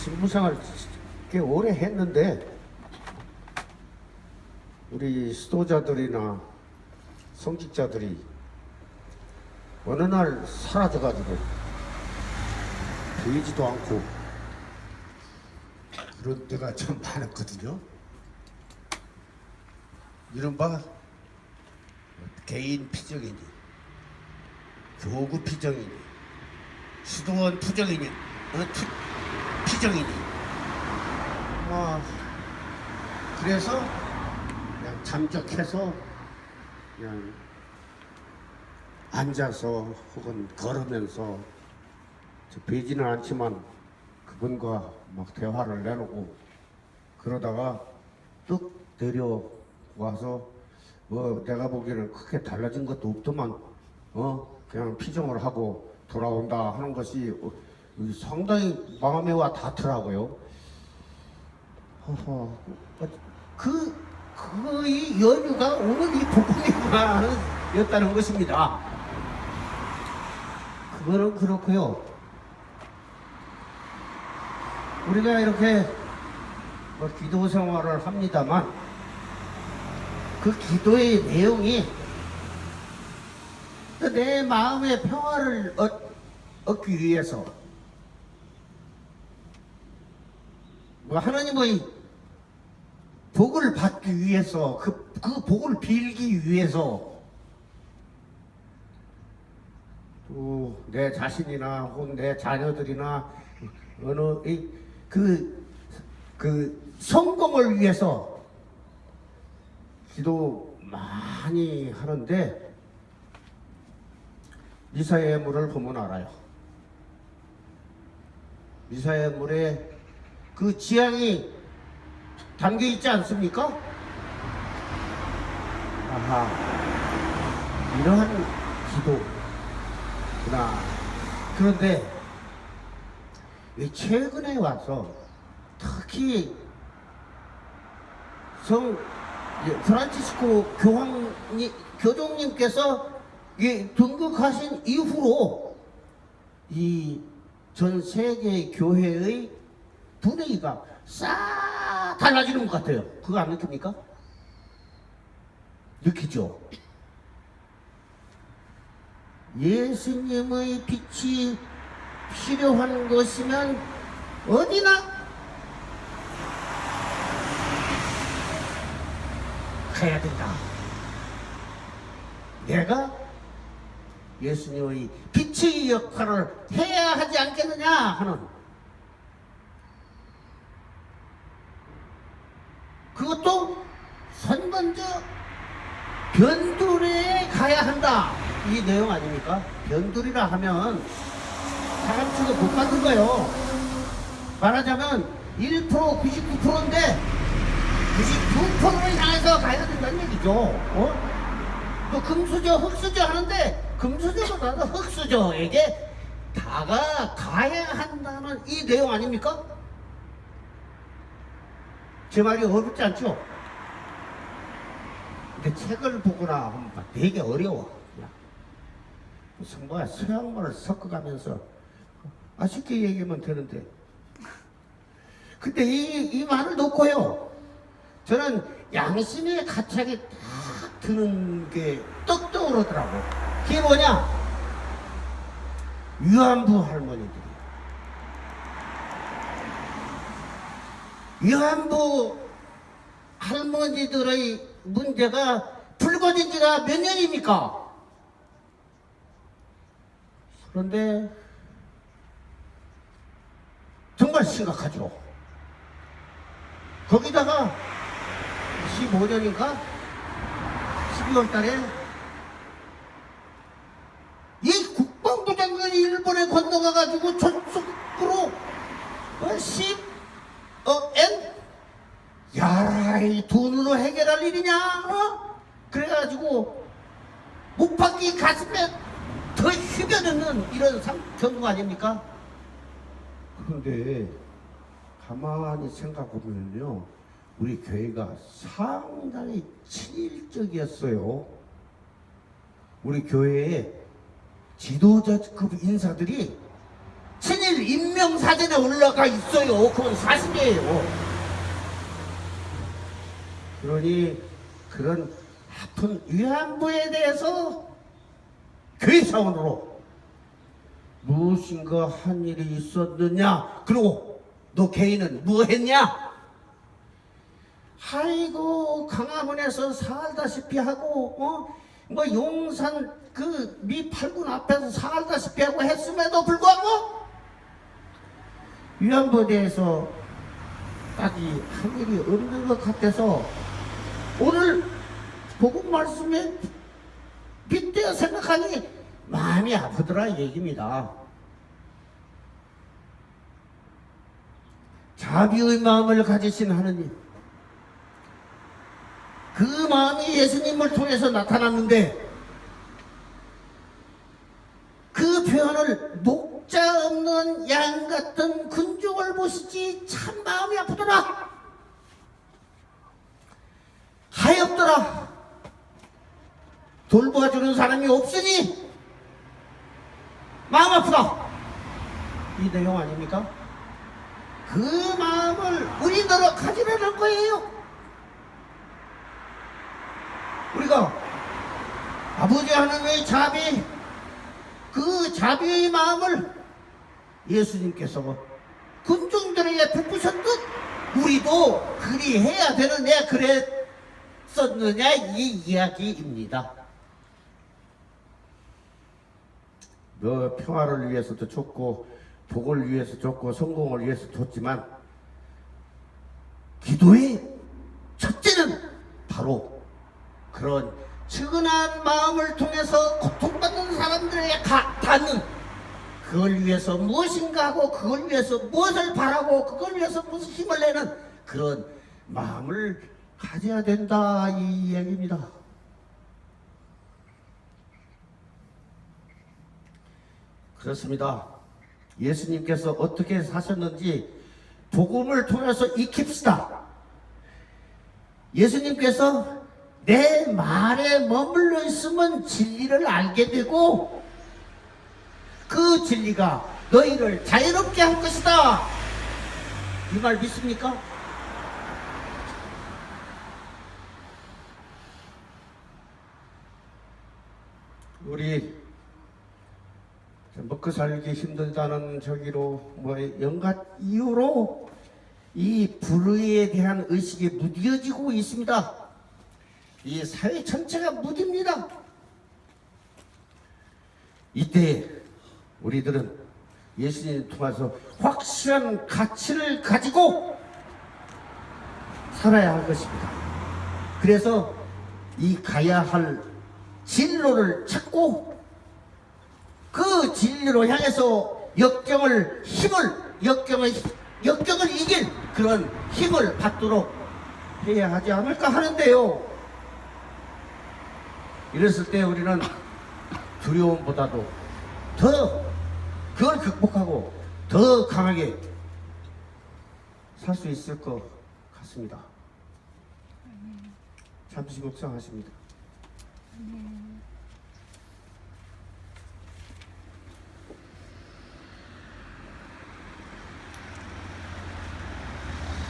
신부생활 꽤 오래 했는데 우리 수도자들이나 성직자들이 어느 날 사라져가지고 보이지도 않고 그런 때가 참 많았거든요. 이른바 개인 피정이니 교구 피정이니 수도원 투정이니 어, 투, 피정이니 뭐 그래서 그냥 잠적해서 그냥 앉아서 혹은 걸으면서 저 베지는 않지만 그분과 막 대화를 내놓고 그러다가 뚝 내려와서 뭐 내가 보기에는 크게 달라진 것도 없더만 어? 그냥 피정을 하고 돌아온다 하는 것이 어, 상당히 마음에 와 닿더라고요. 허허 그 그의 연유가 오늘 이 복음이었다는 것입니다. 그거는 그렇고요. 우리가 이렇게 뭐 기도 생활을 합니다만 그 기도의 내용이 또내 마음의 평화를 얻, 얻기 위해서 하나님의 복을 받기 위해서 그, 그 복을 빌기 위해서 또 내 자신이나 혹은 내 자녀들이나 어느 이, 그, 그 성공을 위해서 기도 많이 하는데 미사의 물을 보면 알아요. 미사의 물에 그 지향이 담겨 있지 않습니까? 아하, 이러한 기도구나. 그런데 이 최근에 와서 특히 성 예, 프란치스코 교황님 교종님께서 이 등극하신 이후로 이 전 세계 교회의 분위기가 싹 달라지는 것 같아요. 그거 안 느낍니까? 느끼죠? 예수님의 빛이 필요한 것이면 어디나 가야 된다. 내가 예수님의 빛의 역할을 해야 하지 않겠느냐 하는 그것도 선먼저 변두리에 가야 한다. 이 내용 아닙니까? 변두리라 하면 사람 치고 못 받는 거예요. 말하자면 1% 99%인데 99%를 향해서 가야 된다는 얘기죠. 어? 또 금수저, 흑수저 하는데 금수저보다도 흑수저에게 다가 가야 한다는 이 내용 아닙니까? 제 말이 어렵지 않죠? 근데 책을 보거나 하면 되게 어려워. 뭐야 서양말을 섞어가면서 아쉽게 얘기하면 되는데 근데 이, 이 말을 놓고요 저는 양심의 가책이 딱 드는 게떡 떠오르더라고 그게 뭐냐 위안부 할머니들 이 위안부 할머니들의 문제가 불거진 지가 몇 년입니까? 그런데 정말 심각하죠. 거기다가 15년인가 12월 달에 이 국방부 장관이 일본에 건너가가지고 전속으로 어, 10, 어, N? 야, 이 돈으로 해결할 일이냐? 어? 그래가지고 못 받기 가슴에 더 휘겨드는 이런 상, 경우 아닙니까? 그런데 가만히 생각해보면요, 우리 교회가 상당히 친일적이었어요. 우리 교회의 지도자급 인사들이 친일 늘 인명사전에 올라가 있어요. 그건 사실이에요. 그러니 그런 아픈 위안부에 대해서 교회 차원으로 무엇인가 한 일이 있었느냐? 그리고 너 개인은 뭐 했냐? 아이고 강화문에서 살다시피 하고 어? 뭐 용산 그 미팔군 앞에서 살다시피 하고 했음에도 불구하고 위안부에 대해서 까지 한 일이 없는 것 같아서 오늘 복음 말씀에 빗대어 생각하니 마음이 아프더라 이 얘기입니다. 자비의 마음을 가지신 하느님 그 마음이 예수님을 통해서 나타났는데 그 표현을 목자 없는 양 같은 군중을 보시지 참 마음이 아프더라 하엽더라. 돌보아주는 사람이 없으니 마음 아프다. 이 내용 아닙니까? 그 마음을 우리들어 가지려는 거예요. 우리가 아버지 하나님의 자비 그 자비의 마음을 예수님께서 군중들에게 베푸셨듯 우리도 그리 해야 되느냐 그랬 었느냐 이 이야기입니다. 너 평화를 위해서도 줬고 복을 위해서 줬고 성공을 위해서 줬지만 기도의 첫째는 바로 그런 측은한 마음을 통해서 고통받는 사람들에게 가, 닿는 그걸 위해서 무엇인가 하고 그걸 위해서 무엇을 바라고 그걸 위해서 무슨 힘을 내는 그런 마음을 가져야 된다 이 얘기입니다. 그렇습니다. 예수님께서 어떻게 사셨는지 복음을 통해서 익힙시다. 예수님께서 내 말에 머물러 있으면 진리를 알게 되고 그 진리가 너희를 자유롭게 할 것이다. 이 말 믿습니까? 우리 먹고 살기 힘들다는 저기로 뭐 연gat 이유로 이 불의에 대한 의식이 무뎌지고 있습니다. 이 사회 전체가 무딥니다. 이때 우리들은 예수님을 통해서 확실한 가치를 가지고 살아야 할 것입니다. 그래서 이 가야 할 진로를 찾고 그 진리로 향해서 역경을 힘을 역경을 역경을 이길 그런 힘을 받도록 해야 하지 않을까 하는데요. 이랬을 때 우리는 두려움보다도 더 그걸 극복하고 더 강하게 살 수 있을 것 같습니다. 잠시 묵상하십니다. 嗯。